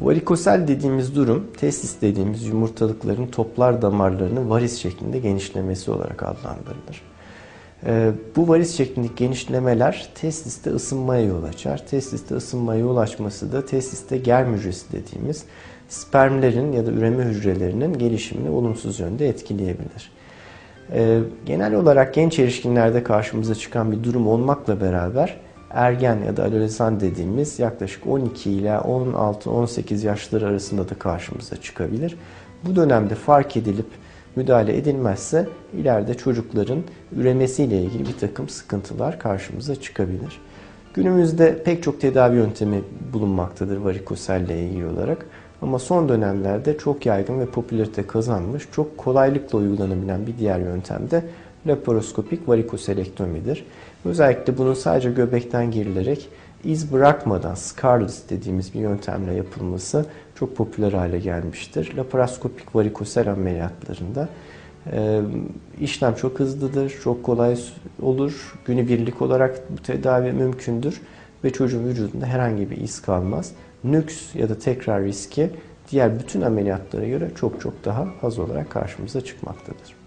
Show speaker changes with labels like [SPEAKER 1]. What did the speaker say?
[SPEAKER 1] Varikosel dediğimiz durum, testis dediğimiz yumurtalıkların toplar damarlarının varis şeklinde genişlemesi olarak adlandırılır. Ee, bu varis şeklindeki genişlemeler testiste ısınmaya yol açar. Testiste ısınmaya yol açması da testiste germ hücresi dediğimiz spermlerin ya da üreme hücrelerinin gelişimini olumsuz yönde etkileyebilir. Ee, genel olarak genç erişkinlerde karşımıza çıkan bir durum olmakla beraber ergen ya da adolesan dediğimiz yaklaşık 12 ile 16-18 yaşları arasında da karşımıza çıkabilir. Bu dönemde fark edilip müdahale edilmezse ileride çocukların üremesiyle ilgili bir takım sıkıntılar karşımıza çıkabilir. Günümüzde pek çok tedavi yöntemi bulunmaktadır varikoselle ilgili olarak. Ama son dönemlerde çok yaygın ve popülarite kazanmış, çok kolaylıkla uygulanabilen bir diğer yöntem de laparoskopik varikoselektomidir. Özellikle bunun sadece göbekten girilerek iz bırakmadan scarless dediğimiz bir yöntemle yapılması çok popüler hale gelmiştir. Laparoskopik varikosel ameliyatlarında e, işlem çok hızlıdır, çok kolay olur. Günübirlik olarak bu tedavi mümkündür ve çocuğun vücudunda herhangi bir iz kalmaz. Nüks ya da tekrar riski diğer bütün ameliyatlara göre çok çok daha az olarak karşımıza çıkmaktadır.